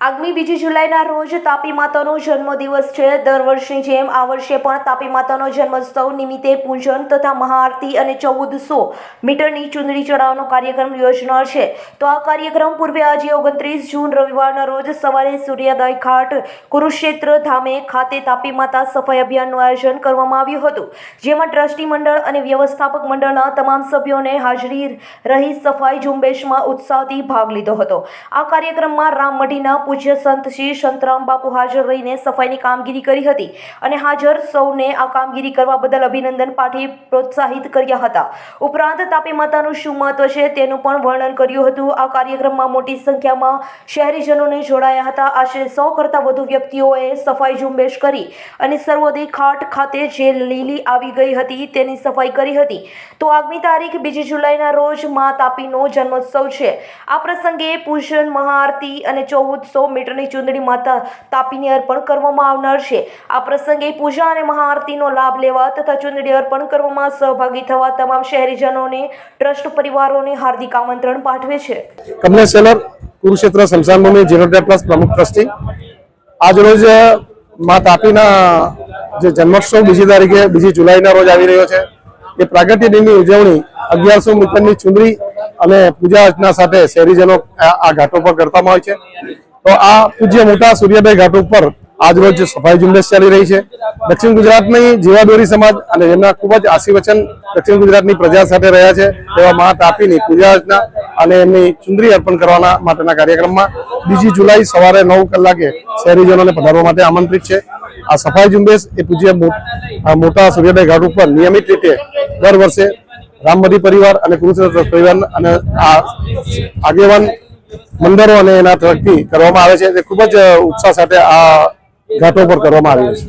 આગામી બીજી જુલાઈના રોજ તાપી માતાનો જન્મદિવસ છે. દર વર્ષની જેમ આ વર્ષે પણ તાપી માતાનો જન્મોત્સવ નિમિત્તે પૂજન તથા મહાઆરતી અને ચૌદસો મીટરની ચૂંદડી ચડાવવાનો કાર્યક્રમ યોજનાર છે. તો આ કાર્યક્રમ પૂર્વે આજે ઓગણત્રીસ જૂન રવિવારના રોજ સવારે સૂર્યોદય ઘાટ કુરુક્ષેત્ર ધામે ખાતે તાપી માતા સફાઈ અભિયાનનું આયોજન કરવામાં આવ્યું હતું. જેમાં ટ્રસ્ટી મંડળ અને વ્યવસ્થાપક મંડળના તમામ સભ્યોને હાજરી રહી સફાઈ ઝુંબેશમાં ઉત્સાહથી ભાગ લીધો હતો. આ કાર્યક્રમમાં રામમઢીના પૂજ્ય સંત શ્રી સંતરામ બાપુ હાજર રહીને સફાઈની કામગીરી કરી હતી અને હાજર સૌને આ કામગીરી કરવા બદલ અભિનંદન પાઠી પ્રોત્સાહિત કર્યા હતા. ઉપરાંત તાપી માતાનું શું મહત્વ છે તેનું પણ વર્ણન કર્યું હતું. આ કાર્યક્રમમાં મોટી સંખ્યામાં શહેરીજનોને જોડાયા હતા. આશરે સો કરતાં વધુ વ્યક્તિઓએ સફાઈ ઝુંબેશ કરી અને સર્વોદય ખાટ ખાતે જે લીલી આવી ગઈ હતી તેની સફાઈ કરી હતી. તો આગામી તારીખ બીજી જુલાઈના રોજ મા તાપીનો જન્મોત્સવ છે. આ પ્રસંગે પૂજન, મહાઆરતી અને ચૌદસો મીટરની ચૂંદડી માતા તાપીને અર્પણ કરવામાં આવનાર છે. આ પ્રસંગે પૂજા અને મહાઆરતીનો લાભ લેવા તથા ચૂંદડી અર્પણ કરવામાં સહભાગી થવા તમામ શહેરીજનોને, ટ્રસ્ટ પરિવારોને હાર્દિક આમંત્રણ પાઠવે છે. કમલેશ સેલર કુરુક્ષેત્ર સ્મશાન ભૂમિ જીરોટેર પ્લસ પ્રમુખ ટ્રસ્ટી. આજરોજ મા તાપીના જે જન્મોત્સવ બીજી તારીખે, બીજી જુલાઈના રોજ આવી રહ્યો છે. એ પ્રાગટ્ય દિનની ઉજવણી અગિયારસો મીટરની ચુંદડી અને પૂજા અર્ચના સાથે શહેરીજનો આ ઘાટો પર કરતામાં હોય છે. તો આ પૂજ્ય મોટા સૂર્યોદય ઘાટ ઉપર આજરોજ સફાઈ ઝુંબેશ ચાલી રહી છે. દક્ષિણ ગુજરાતની જીવાદોરી સમાજ અને એમના ખૂબ જ આશીર્વચન દક્ષિણ ગુજરાતની પ્રજા સાથે રહ્યા છે, તેવા મહા તાપીની પૂજા અર્ચના અને એમની ચુંદરી અર્પણ કરવાના માટેના કાર્યક્રમમાં બીજી જુલાઈ સવારે નવ કલાકે શહેરીજનોને પધારવા માટે આમંત્રિત છે. આ સફાઈ ઝુંબેશ એ પૂજ્ય મોટા સૂર્યોદય ઘાટ ઉપર નિયમિત રીતે દર વર્ષે રામમધી પરિવાર અને કુરુક્ષેત્ર પરિવાર અને આ આગેવાન મંદિરો અને એના તરફથી કરવામાં આવે છે. તે ખૂબ જ ઉત્સાહ સાથે આ ઘાટો પર કરવામાં આવે છે.